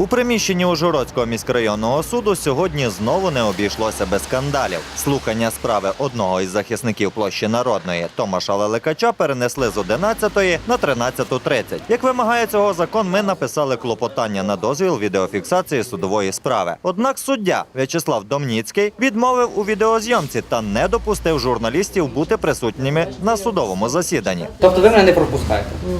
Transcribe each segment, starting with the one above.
У приміщенні Ужгородського міськрайонного суду сьогодні знову не обійшлося без скандалів. Слухання справи одного із захисників площі народної Томаша Лелекача перенесли з 11 на 13.30. Як вимагає цього закон, ми написали клопотання на дозвіл відеофіксації судової справи. Однак суддя В'ячеслав Домніцький відмовив у відеозйомці та не допустив журналістів бути присутніми на судовому засіданні. Тобто ви мене не пропускаєте? Ні.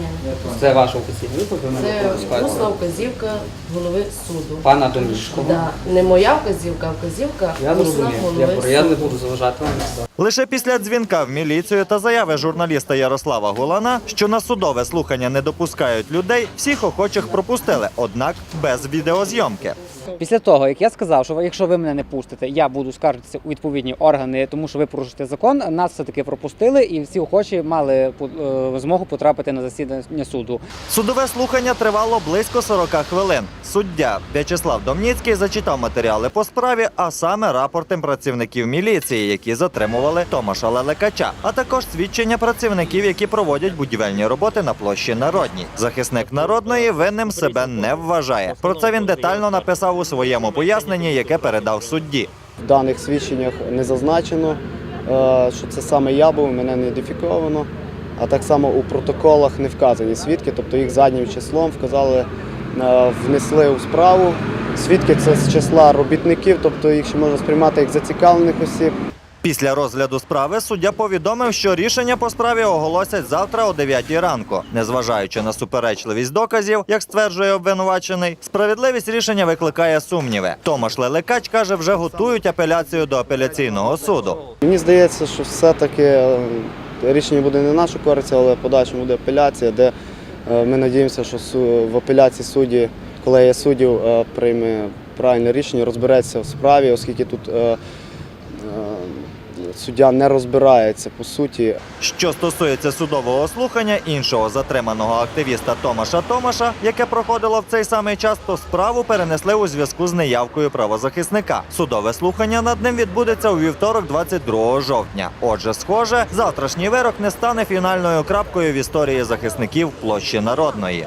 Це ваша офіційна відповідь, ви Це усна вказівка голови суду. Пана Домішкова. Да. Не моя вказівка, а вказівка Я усна зрозумів. голови Я, я не суду. буду заважати вам. Лише після дзвінка в міліцію та заяви журналіста Ярослава Гулана, що на судове слухання не допускають людей, всіх охочих пропустили, однак без відеозйомки. Після того, як я сказав, що якщо ви мене не пустите, я буду скаржитися у відповідні органи, тому що ви порушите закон. Нас все таки пропустили, і всі охочі мали е, змогу потрапити на засідання суду. Судове слухання тривало близько 40 хвилин. Суддя В'ячеслав Домніцький зачитав матеріали по справі, а саме рапорти працівників міліції, які затримували Томаша Лелекача, а також свідчення працівників, які проводять будівельні роботи на площі Народній. Захисник народної винним себе не вважає. Про це він детально написав у своєму поясненні, яке передав судді. В даних свідченнях не зазначено, е, що це саме я був, мене не ідентифіковано. А так само у протоколах не вказані свідки, тобто їх заднім числом вказали, е, внесли у справу. Свідки це з числа робітників, тобто їх ще можна сприймати як зацікавлених осіб. Після розгляду справи суддя повідомив, що рішення по справі оголосять завтра о 9 ранку. Незважаючи на суперечливість доказів, як стверджує обвинувачений, справедливість рішення викликає сумніви. Томаш Лелекач каже, вже готують апеляцію до апеляційного суду. Мені здається, що все-таки е, рішення буде не нашу користь, але подальшому буде апеляція, де е, ми надіємося, що в апеляції судді, колегія суддів е, прийме правильне рішення, розбереться в справі, оскільки тут суддя не розбирається по суті. Що стосується судового слухання іншого затриманого активіста Томаша Томаша, яке проходило в цей самий час, то справу перенесли у зв'язку з неявкою правозахисника. Судове слухання над ним відбудеться у вівторок, 22 жовтня. Отже, схоже, завтрашній вирок не стане фінальною крапкою в історії захисників площі народної.